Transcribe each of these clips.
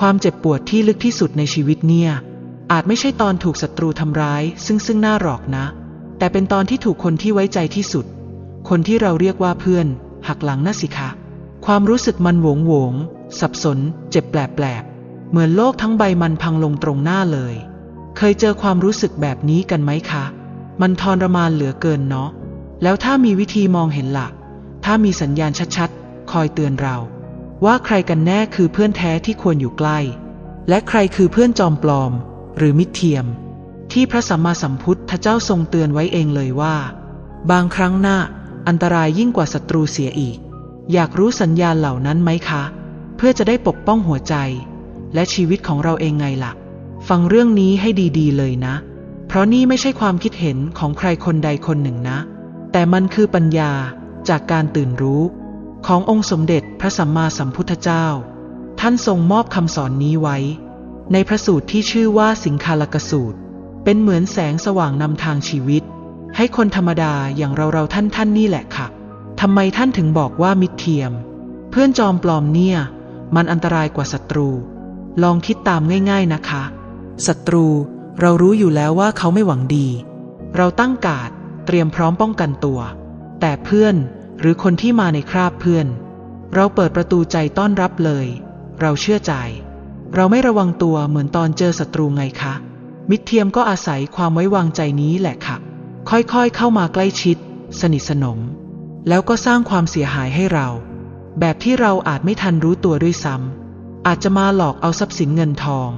ความเจ็บปวดที่ลึกที่สุดในชีวิตเนี่ย อาจไม่ใช่ตอนถูกศัตรูทำร้าย ซึ่งซึ่งหน้าหรอกนะ แต่เป็นตอนที่ถูกคนที่ไว้ใจที่สุด คนที่เราเรียกว่าเพื่อน หักหลังน่ะสิคะ ความรู้สึกมันโหวงโหวง สับสน เจ็บแปลบแปลบเหมือนโลกทั้งใบมันพังลงตรงหน้าเลย เคยเจอความรู้สึกแบบนี้กันไหมคะ มันทรมานเหลือเกินเนาะแล้วถ้ามีวิธีมองเห็นละ่ะ ถ้ามีสัญญาณชัดๆ คอยเตือนเรา ว่าใครกันแน่คือเพื่อนแท้ที่ควรอยู่ใกล้ และใครคือเพื่อนจอมปลอม หรือมิตรเทียม ที่พระสัมมาสัมพุทธเจ้าทรงเตือนไว้เองเลยว่า บางครั้งหน้าอันตรายยิ่งกว่าศัตรูเสียอีก อยากรู้สัญญาณเหล่านั้นไหมคะ เพื่อจะได้ปกป้องหัวใจ และชีวิตของเราเองไงล่ะ ฟังเรื่องนี้ให้ดีๆเลยนะ เพราะนี่ไม่ใช่ความคิดเห็นของใครคนใดคนหนึ่งนะ แต่มันคือปัญญาจากการตื่นรู้ ขององค์สมเด็จพระสัมมาสัมพุทธเจ้า ท่านทรงมอบคำสอนนี้ไว้ ในพระสูตรที่ชื่อว่าสิงคาลกสูตร เป็นเหมือนแสงสว่างนำทางชีวิต ให้คนธรรมดาอย่างเราเราท่านท่านนี่แหละค่ะทำไมท่านถึงบอกว่ามิตรเทียม เพื่อนจอมปลอมเนี่ย มันอันตรายกว่าศัตรู ลองคิดตามง่าย ๆนะคะศัตรูเรารู้อยู่แล้วว่าเขาไม่หวังดี เราตั้งการดเตรียมพร้อมป้องกันตัว แต่เพื่อน หรือคนที่มาในคราบเพื่อน เราเปิดประตูใจต้อนรับเลย เราเชื่อใจ เราไม่ระวังตัวเหมือนตอนเจอศัตรูไงคะ มิตรเทียมก็อาศัยความไว้วางใจนี้แหละค่ะ ค่อยๆเข้ามาใกล้ชิด สนิทสนม แล้วก็สร้างความเสียหายให้เรา แบบที่เราอาจไม่ทันรู้ตัวด้วยซ้ำอาจจะมาหลอกเอาทรัพย์สินเงินทอง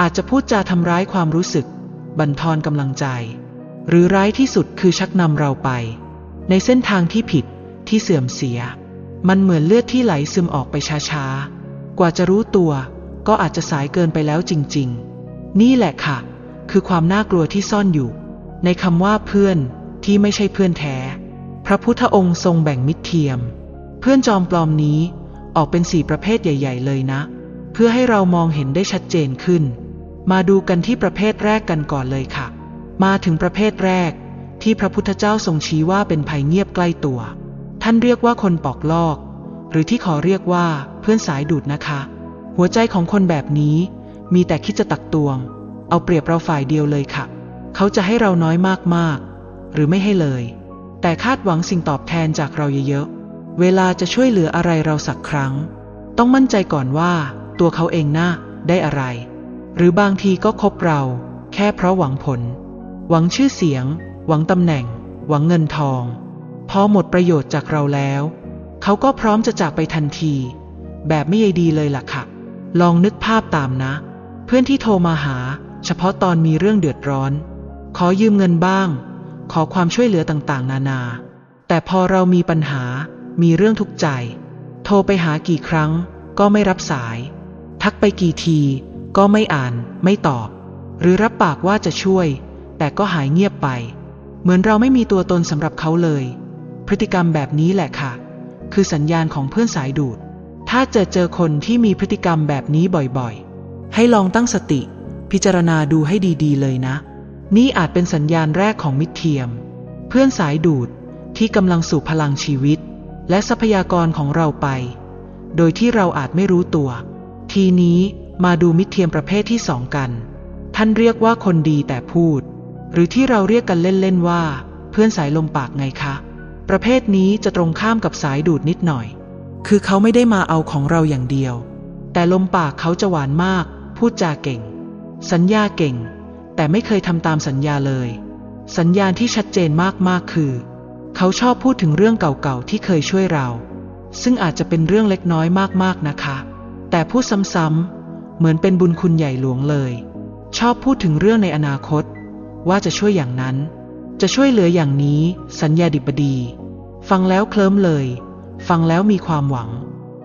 อาจจะพูดจาทำร้ายความรู้สึก บั่นทอนกำลังใจ หรือร้ายที่สุดคือชักนำเราไป ในเส้นทางที่ผิด ที่เสื่อมเสีย มันเหมือนเลือดที่ไหลซึมออกไปช้าๆ กว่าจะรู้ตัว ก็อาจจะสายเกินไปแล้วจริง ๆ นี่แหละค่ะ คือความน่ากลัวที่ซ่อนอยู่ ในคำว่าเพื่อนที่ไม่ใช่เพื่อนแท้ พระพุทธองค์ทรงแบ่งมิตรเทียม เพื่อนจอมปลอมนี้ออกเป็นสี่ประเภทใหญ่ ๆ เลยนะ เพื่อให้เรามองเห็นได้ชัดเจนขึ้น มาดูกันที่ประเภทแรกกันก่อนเลยค่ะ มาถึงประเภทแรกที่พระพุทธเจ้าทรงชี้ว่าเป็นภัยเงียบใกล้ตัว ท่านเรียกว่าคนปอกลอก หรือที่ขอเรียกว่าเพื่อนสายดูดนะคะ หัวใจของคนแบบนี้ มีแต่คิดจะตักตวง เอาเปรียบเราฝ่ายเดียวเลยค่ะ เขาจะให้เราน้อยมากๆ หรือไม่ให้เลย แต่คาดหวังสิ่งตอบแทนจากเราเยอะๆ เวลาจะช่วยเหลืออะไรเราสักครั้ง ต้องมั่นใจก่อนว่าตัวเขาเองน่าได้อะไร หรือบางทีก็คบเรา แค่เพราะหวังผล หวังชื่อเสียง หวังตำแหน่ง หวังเงินทอง พอหมดประโยชน์จากเราแล้ว เขาก็พร้อมจะจากไปทันที แบบไม่ใยดีเลยล่ะค่ะ ลองนึกภาพตามนะ เพื่อนที่โทรมาหา เฉพาะตอนมีเรื่องเดือดร้อน ขอยืมเงินบ้าง ขอความช่วยเหลือต่างๆ นานา แต่พอเรามีปัญหา มีเรื่องทุกข์ใจ โทรไปหากี่ครั้ง ก็ไม่รับสาย ทักไปกี่ที ก็ไม่อ่าน ไม่ตอบ หรือรับปากว่าจะช่วย แต่ก็หายเงียบไป เหมือนเราไม่มีตัวตนสำหรับเขาเลย พฤติกรรมแบบนี้แหละค่ะ คือสัญญาณของเพื่อนสายดูด ถ้าเจอเจอคนที่มีพฤติกรรมแบบนี้บ่อยๆ ให้ลองตั้งสติ พิจารณาดูให้ดีๆ เลยนะ นี่อาจเป็นสัญญาณแรกของมิตรเทียม เพื่อนสายดูดที่กำลังสูบพลังชีวิต และทรัพยากรของเราไป โดยที่เราอาจไม่รู้ตัว ทีนี้มาดูมิตรเทียมประเภทที่สองกัน ท่านเรียกว่าคนดีแต่พูด หรือที่เราเรียกกันเล่นๆว่า เพื่อนสายลมปากไงคะ ประเภทนี้จะตรงข้ามกับสายดูดนิดหน่อย คือเขาไม่ได้มาเอาของเราอย่างเดียว แต่ลมปากเขาจะหวานมาก พูดจาเก่ง สัญญาเก่ง แต่ไม่เคยทำตามสัญญาเลย สัญญาณที่ชัดเจนมากๆคือ เขาชอบพูดถึงเรื่องเก่าๆที่เคยช่วยเรา ซึ่งอาจจะเป็นเรื่องเล็กน้อยมากๆนะคะ แต่พูดซ้ำๆเหมือนเป็นบุญคุณใหญ่หลวงเลย ชอบพูดถึงเรื่องในอนาคต ว่าจะช่วยอย่างนั้น จะช่วยเหลืออย่างนี้ สัญญาดิบดี ฟังแล้วเคลิ้มเลย ฟังแล้วมีความหวัง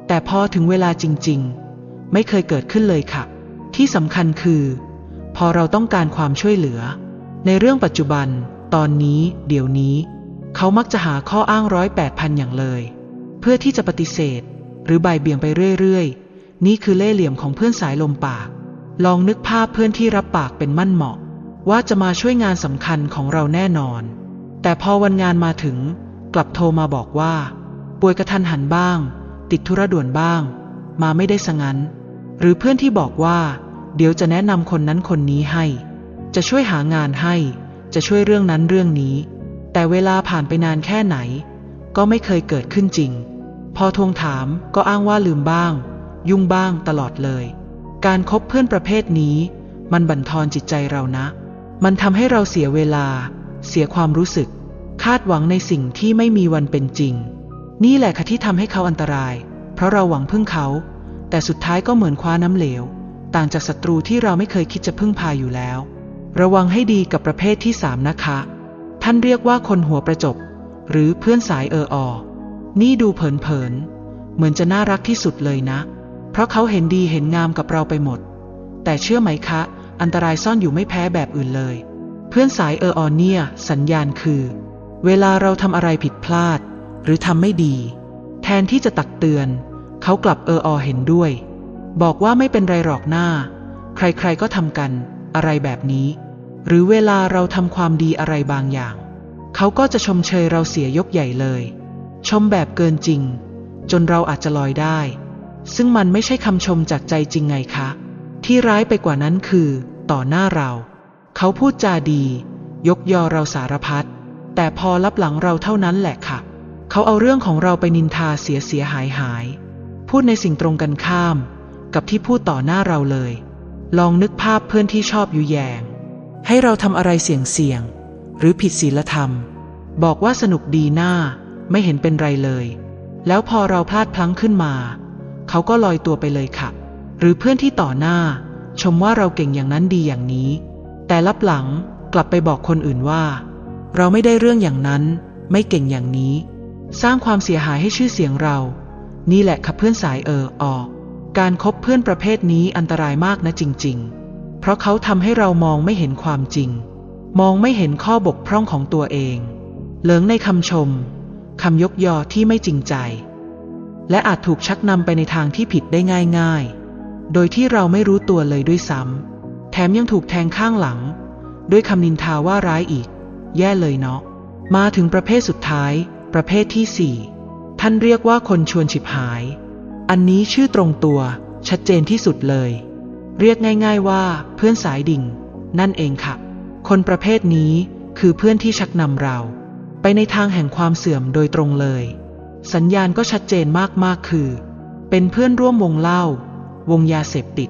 แต่พอถึงเวลาจริง ๆ ไม่เคยเกิดขึ้นเลยค่ะ ที่สำคัญคือ พอเราต้องการความช่วยเหลือ ในเรื่องปัจจุบัน ตอนนี้ เดี๋ยวนี้ เขามักจะหาข้ออ้างร้อยแปดพันอย่างเลย เพื่อที่จะปฏิเสธ หรือใบเบี่ยงไปเรื่อยๆ นี่คือเล่ห์เหลี่ยมของเพื่อนสายลมปาก ลองนึกภาพเพื่อนที่รับปากเป็นมั่นเหมาะ ว่าจะมาช่วยงานสำคัญของเราแน่นอน แต่พอวันงานมาถึง กลับโทรมาบอกว่า ป่วยกระทันหันบ้าง ติดธุระด่วนบ้าง มาไม่ได้สงั้น หรือเพื่อนที่บอกว่า เดี๋ยวจะแนะนำคนนั้นคนนี้ให้ จะช่วยหางานให้ จะช่วยเรื่องนั้นเรื่องนี้ แต่เวลาผ่านไปนานแค่ไหน ก็ไม่เคยเกิดขึ้นจริง พอทวงถามก็อ้างว่าลืมบ้าง ยุ่งบ้างตลอดเลย การคบเพื่อนประเภทนี้ มันบั่นทอนจิตใจเรานะ มันทำให้เราเสียเวลา เสียความรู้สึก คาดหวังในสิ่งที่ไม่มีวันเป็นจริง นี่แหละค่ะที่ทำให้เขาอันตราย เพราะเราหวังพึ่งเขา แต่สุดท้ายก็เหมือนคว้าน้ำเหลว ต่างจากศัตรูที่เราไม่เคยคิดจะพึ่งพาอยู่แล้ว ระวังให้ดีกับประเภทที่สามนะคะ ท่านเรียกว่าคนหัวประจบ หรือเพื่อนสายเอออนี่ดูเผินๆ เหมือนจะน่ารักที่สุดเลยนะ เพราะเขาเห็นดีเห็นงามกับเราไปหมด แต่เชื่อไหมคะ อันตรายซ่อนอยู่ไม่แพ้แบบอื่นเลย เพื่อนสายเอออเนี่ยสัญญาณคือ เวลาเราทำอะไรผิดพลาด หรือทำไม่ดี แทนที่จะตักเตือน เขากลับเอออเห็นด้วย บอกว่าไม่เป็นไรหรอกหน้า ใครๆก็ทำกันอะไรแบบนี้ หรือเวลาเราทำความดีอะไรบางอย่าง เขาก็จะชมเชยเราเสียยกใหญ่เลย ชมแบบเกินจริง จนเราอาจจะลอยได้ ซึ่งมันไม่ใช่คำชมจากใจจริงไงคะ ที่ร้ายไปกว่านั้นคือ ต่อหน้าเรา เขาพูดจาดี ยกยอเราสารพัดแต่พอรับหลังเราเท่านั้นแหละค่ะ เขาเอาเรื่องของเราไปนินทาเสียเสียหายหาย พูดในสิ่งตรงกันข้าม กับที่พูดต่อหน้าเราเลย ลองนึกภาพเพื่อนที่ชอบยุแยง ให้เราทำอะไรเสี่ยงเสี่ยงๆหรือผิดศีลธรรม บอกว่าสนุกดีหน้า ไม่เห็นเป็นไรเลย แล้วพอเราพลาดพลั้งขึ้นมา เขาก็ลอยตัวไปเลยค่ะ หรือเพื่อนที่ต่อหน้า ชมว่าเราเก่งอย่างนั้นดีอย่างนี้ แต่ลับหลังกลับไปบอกคนอื่นว่า เราไม่ได้เรื่องอย่างนั้น ไม่เก่งอย่างนี้ สร้างความเสียหายให้ชื่อเสียงเรา นี่แหละค่ะเพื่อนสายเออออการคบเพื่อนประเภทนี้อันตรายมากนะจริง ๆ เพราะเขาทำให้เรามองไม่เห็นความจริง มองไม่เห็นข้อบกพร่องของตัวเอง เหลิงในคำชมคำยกยอที่ไม่จริงใจ และอาจถูกชักนำไปในทางที่ผิดได้ง่ายๆ โดยที่เราไม่รู้ตัวเลยด้วยซ้ำ แถมยังถูกแทงข้างหลัง ด้วยคำนินทาว่าร้ายอีก แย่เลยเนาะ มาถึงประเภทสุดท้าย ประเภทที่สี่ท่านเรียกว่าคนชวนฉิบหาย อันนี้ชื่อตรงตัว ชัดเจนที่สุดเลย เรียกง่ายๆว่า เพื่อนสายดิ่ง นั่นเองค่ะ คนประเภทนี้คือเพื่อนที่ชักนำเรา ไปในทางแห่งความเสื่อมโดยตรงเลย สัญญาณก็ชัดเจนมากๆคือ เป็นเพื่อนร่วมวงเล้า วงยาเสพติด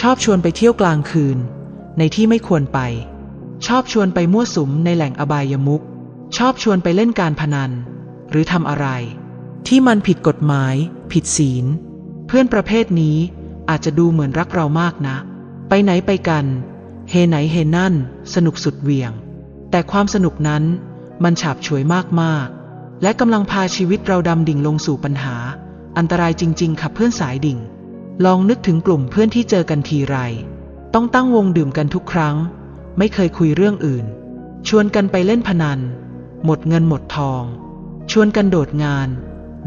ชอบชวนไปเที่ยวกลางคืน ในที่ไม่ควรไป ชอบชวนไปมั่วสุมในแหล่งอบายมุขชอบชวนไปเล่นการพนัน หรือทำอะไร ที่มันผิดกฎหมาย ผิดศีล เพื่อนประเภทนี้อาจจะดูเหมือนรักเรามากนะ ไปไหนไปกัน เฮไหนเฮนั่น สนุกสุดเหวี่ยง แต่ความสนุกนั้นมันฉาบฉวยมากๆ และกำลังพาชีวิตเราดำดิ่งลงสู่ปัญหา อันตรายจริง ๆ ค่ะเพื่อนสายดิ่ง ลองนึกถึงกลุ่มเพื่อนที่เจอกันทีไร ต้องตั้งวงดื่มกันทุกครั้ง ไม่เคยคุยเรื่องอื่น ชวนกันไปเล่นพนัน หมดเงินหมดทอง ชวนกันโดดงาน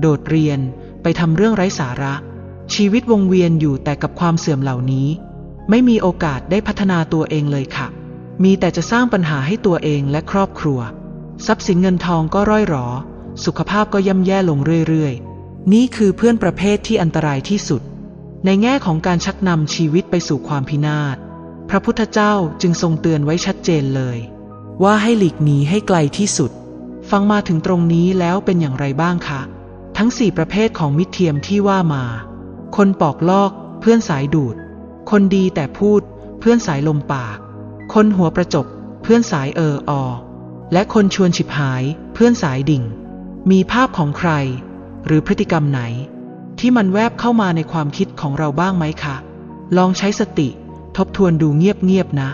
โดดเรียนไปทำเรื่องไร้สาระ ชีวิตวงเวียนอยู่แต่กับความเสื่อมเหล่านี้ ไม่มีโอกาสได้พัฒนาตัวเองเลยค่ะ มีแต่จะสร้างปัญหาให้ตัวเองและครอบครัว ทรัพย์สินเงินทองก็ร่อยหรอ สุขภาพก็ย่ำแย่ลงเรื่อยๆ นี่คือเพื่อนประเภทที่อันตรายที่สุด ในแง่ของการชักนำชีวิตไปสู่ความพินาศ พระพุทธเจ้าจึงทรงเตือนไว้ชัดเจนเลย ว่าให้หลีกหนีให้ไกลที่สุด ฟังมาถึงตรงนี้แล้วเป็นอย่างไรบ้างคะ ทั้งสี่ประเภทของมิตรเทียมที่ว่ามา คนปอกลอก เพื่อนสายดูด คนดีแต่พูด เพื่อนสายลมปาก คนหัวประจบ เพื่อนสายเอออ และคนชวนฉิบหาย เพื่อนสายดิ่ง มีภาพของใคร หรือพฤติกรรมไหน ที่มันแวบเข้ามาในความคิดของเราบ้างไหมคะ ลองใช้สติ ทบทวนดูเงียบๆนะ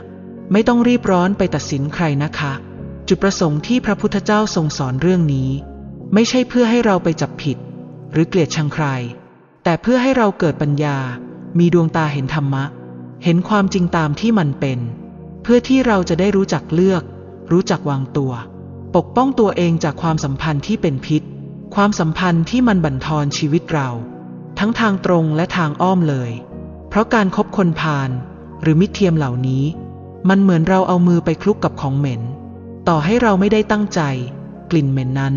ไม่ต้องรีบร้อนไปตัดสินใครนะคะ จุดประสงค์ที่พระพุทธเจ้าทรงสอนเรื่องนี้ ไม่ใช่เพื่อให้เราไปจับผิด หรือเกลียดชังใคร แต่เพื่อให้เราเกิดปัญญา มีดวงตาเห็นธรรมะ เห็นความจริงตามที่มันเป็น เพื่อที่เราจะได้รู้จักเลือก รู้จักวางตัว ปกป้องตัวเองจากความสัมพันธ์ที่เป็นพิษ ความสัมพันธ์ที่มันบั่นทอนชีวิตเรา ทั้งทางตรงและทางอ้อมเลย เพราะการครบคนพาลหรือมิตรเทียมเหล่านี้ มันเหมือนเราเอามือไปคลุกกับของเหม็น ต่อให้เราไม่ได้ตั้งใจ กลิ่นเหม็นนั้น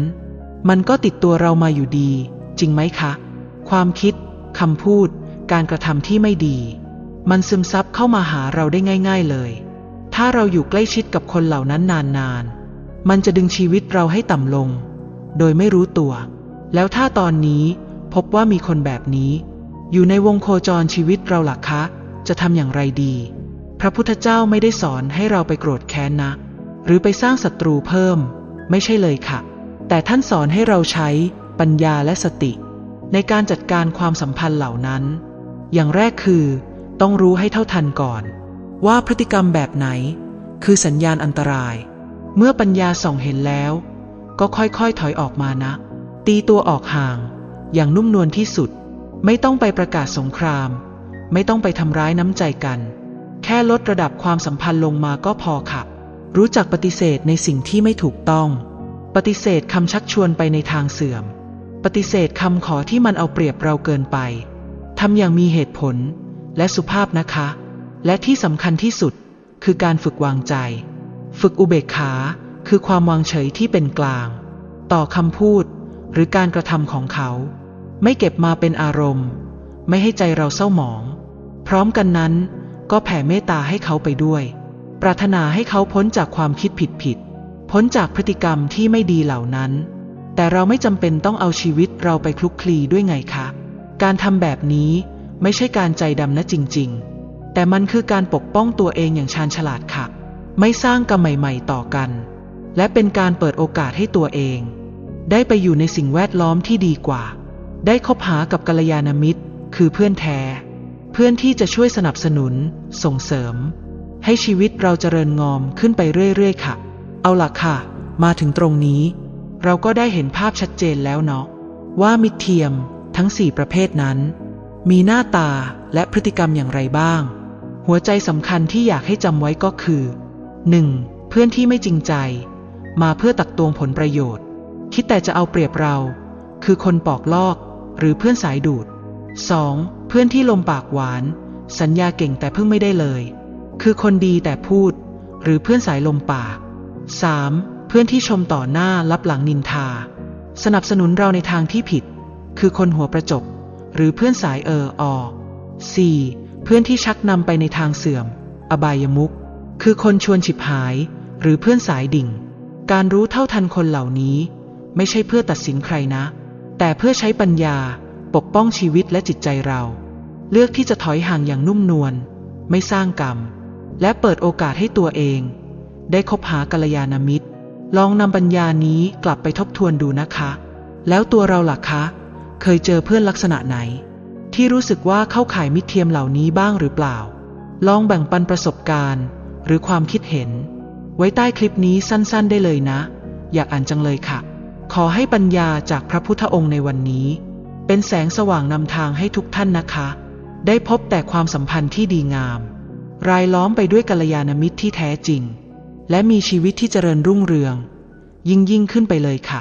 มันก็ติดตัวเรามาอยู่ดี จริงไหมคะ ความคิดคำพูด การกระทำที่ไม่ดี มันซึมซับเข้ามาหาเราได้ง่าย ๆเลย ถ้าเราอยู่ใกล้ชิดกับคนเหล่านั้นนานๆ มันจะดึงชีวิตเราให้ต่ำลง โดยไม่รู้ตัว แล้วถ้าตอนนี้พบว่ามีคนแบบนี้ อยู่ในวงโคจรชีวิตเราหลักคะ จะทำอย่างไรดี พระพุทธเจ้าไม่ได้สอนให้เราไปโกรธแค้นนะ หรือไปสร้างศัตรูเพิ่ม ไม่ใช่เลยค่ะ แต่ท่านสอนให้เราใช้ปัญญาและสติ ในการจัดการความสัมพันธ์เหล่านั้น อย่างแรกคือ ต้องรู้ให้เท่าทันก่อน ว่าพฤติกรรมแบบไหน คือสัญญาณอันตราย เมื่อปัญญาส่องเห็นแล้ว ก็ค่อยๆถอยออกมานะ ตีตัวออกห่าง อย่างนุ่มนวลที่สุด ไม่ต้องไปประกาศสงคราม ไม่ต้องไปทำร้ายน้ำใจกัน แค่ลดระดับความสัมพันธ์ลงมาก็พอค่ะ รู้จักปฏิเสธในสิ่งที่ไม่ถูกต้อง ปฏิเสธคำชักชวนไปในทางเสื่อม ปฏิเสธคำขอที่มันเอาเปรียบเราเกินไปทำอย่างมีเหตุผลและสุภาพนะคะ และที่สำคัญที่สุดคือการฝึกวางใจ ฝึกอุเบกขา คือความวางเฉยที่เป็นกลาง ต่อคำพูดหรือการกระทำของเขา ไม่เก็บมาเป็นอารมณ์ ไม่ให้ใจเราเศร้าหมอง พร้อมกันนั้นก็แผ่เมตตาให้เขาไปด้วย ปรารถนาให้เขาพ้นจากความคิดผิดผิดพ้นจากพฤติกรรมที่ไม่ดีเหล่านั้น แต่เราไม่จำเป็นต้องเอาชีวิตเราไปคลุกคลีด้วยไงคะ การทำแบบนี้ไม่ใช่การใจดำนะจริง ๆ แต่มันคือการปกป้องตัวเองอย่างชาญฉลาดค่ะ ไม่สร้างกรรมใหม่ ๆ ต่อกัน และเป็นการเปิดโอกาสให้ตัวเอง ได้ไปอยู่ในสิ่งแวดล้อมที่ดีกว่า ได้คบหากับกัลยาณมิตร คือเพื่อนแท้ เพื่อนที่จะช่วยสนับสนุน ส่งเสริม ให้ชีวิตเราเจริญงอมขึ้นไปเรื่อยๆค่ะ เอาล่ะค่ะ มาถึงตรงนี้ เราก็ได้เห็นภาพชัดเจนแล้วเนาะว่ามิตรเทียมทั้ง 4 ประเภทนั้น มีหน้าตาและพฤติกรรมอย่างไรบ้าง หัวใจสำคัญที่อยากให้จำไว้ก็คือ 1. เพื่อนที่ไม่จริงใจ มาเพื่อตักตวงผลประโยชน์ คิดแต่จะเอาเปรียบเรา คือคนปอกลอก หรือเพื่อนสายดูด 2. เพื่อนที่ลมปากหวาน สัญญาเก่งแต่เพิ่งไม่ได้เลย คือคนดีแต่พูด หรือเพื่อนสายลมปาก 3. เพื่อนที่ชมต่อหน้ารับหลังนินทา สนับสนุนเราในทางที่ผิด คือคนหัวประจบ หรือเพื่อนสายเอออ 4. เพื่อนที่ชักนำไปในทางเสื่อม อบายมุกคือคนชวนฉิบหาย หรือเพื่อนสายดิ่ง การรู้เท่าทันคนเหล่านี้ ไม่ใช่เพื่อตัดสินใครนะ แต่เพื่อใช้ปัญญาปกป้องชีวิตและจิตใจเรา เลือกที่จะถอยห่างอย่างนุ่มนวลไม่สร้างกรรม และเปิดโอกาสให้ตัวเอง ได้คบหากัลยาณมิตร ลองนำปัญญานี้กลับไปทบทวนดูนะคะ แล้วตัวเราล่ะคะ เคยเจอเพื่อนลักษณะไหน ที่รู้สึกว่าเข้าข่ายมิตรเทียมเหล่านี้บ้างหรือเปล่า ลองแบ่งปันประสบการณ์ หรือความคิดเห็น ไว้ใต้คลิปนี้สั้นๆได้เลยนะ อยากอ่านจังเลยค่ะ ขอให้ปัญญาจากพระพุทธองค์ในวันนี้ เป็นแสงสว่างนำทางให้ทุกท่านนะคะ ได้พบแต่ความสัมพันธ์ที่ดีงาม รายล้อมไปด้วยกัลยาณมิตรที่แท้จริง และมีชีวิตที่เจริญรุ่งเรือง ยิ่งยิ่งขึ้นไปเลยค่ะ